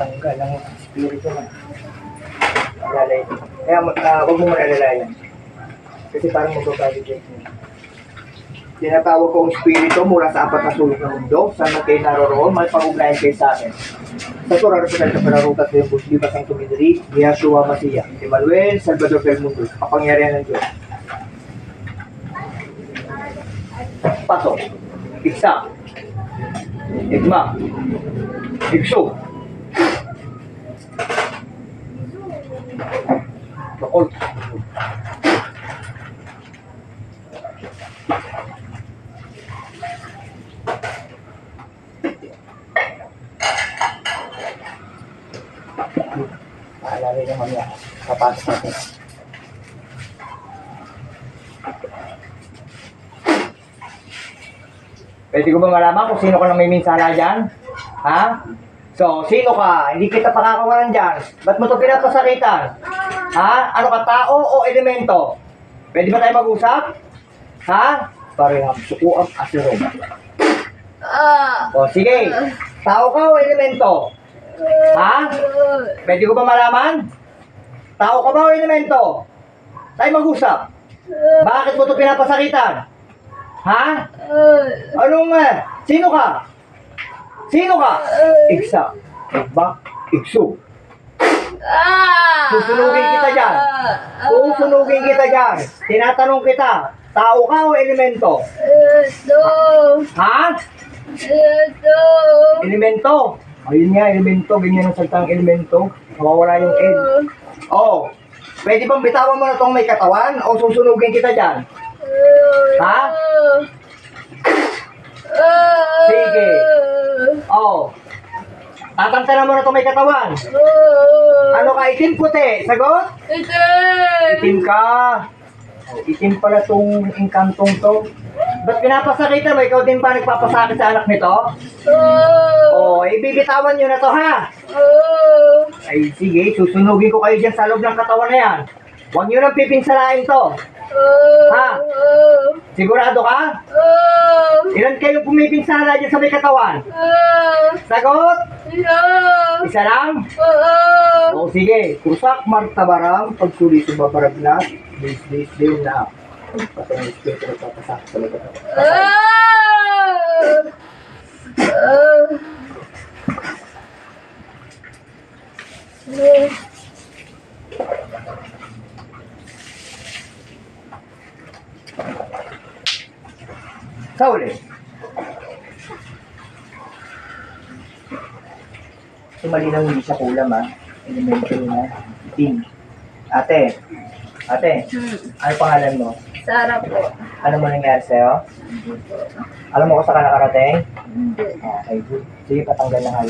Tanggal ang spirito mo. Lalay. Kaya uh, huwag mo malalayan. Kasi parang magbabalidate mo. Tinatawag kong spirito mula sa apat na sulok ng mundo. Saan man kayo naroroon, may pag-ugnayan kayo sa akin. Sa Torah, Rasul sa Panarutas ng Bus, Libas ang Tumidri, Yahshua Masiya, Emmanuel, Salvador del Mundo, kapangyarihan ng Diyos. Pasok. Iksa. Igma. Igso. Bakol. Paalala niyo mamaya. Papasok natin. Pwede ko ba malaman kung sino ka na may minsala dyan? Ha? So, sino ka? Hindi kita pakakawalan dyan. Ba't mo ito pinapasakitan? Ha? Ano ka, tao o elemento? Pwede ba tayo mag-usap? Ha? Parehang sukuang asiro. Ah. O, sige. Tao ka o elemento? Ha? Pwede ko ba malaman? Tao ka ba o elemento? Tayo mag-usap. Bakit mo ito pinapasakitan? Ha? Anong, eh, sino ka? Sino ka? Iksa. Igba. Iksu. Ah. Susunugin kita dyan. Susunugin kita dyan. Tinatanong kita, tao ka o elemento? Ito. Ha? Ito. Elemento. Ayun nga, elemento. Ganyan ang salitang elemento. Mawawala yung L. Oh, pwede bang bitawan mo na itong may katawan o susunugin kita dyan? Ha? Sige. Oh. Tatantanan mo na itong may katawan. Ano ka, itim puti? Sagot? Ito. Itim ka. Oh, itim pala tong inkantong to. Ba't pinapasakitan mo? Ikaw din ba nagpapasakit sa anak nito? Oh, ibibitawan nyo na to ha. Ay, sige, susunugin ko kayo dyan sa loob ng katawan na yan. Huwag nyo nang pipinsalain to. Ha? Sigurado ka? Ilan kayo pumipinsala dyan sa may katawan? Sagot? Isa lang? O sige, kusak martabaram, pagsuli sa babaragnas, bis bis din na. Patong espiritu na papasak sa may katawan. Sa uli. So, malinaw hindi siya kulam ha. Elementary na. Team. Ate. Ate. Ano pangalan mo? Sarap po. Ano mo nangyari sa'yo? Alam mo kung saan ka nakarating? Hindi. Okay, good. Sige, patanggal na nga lang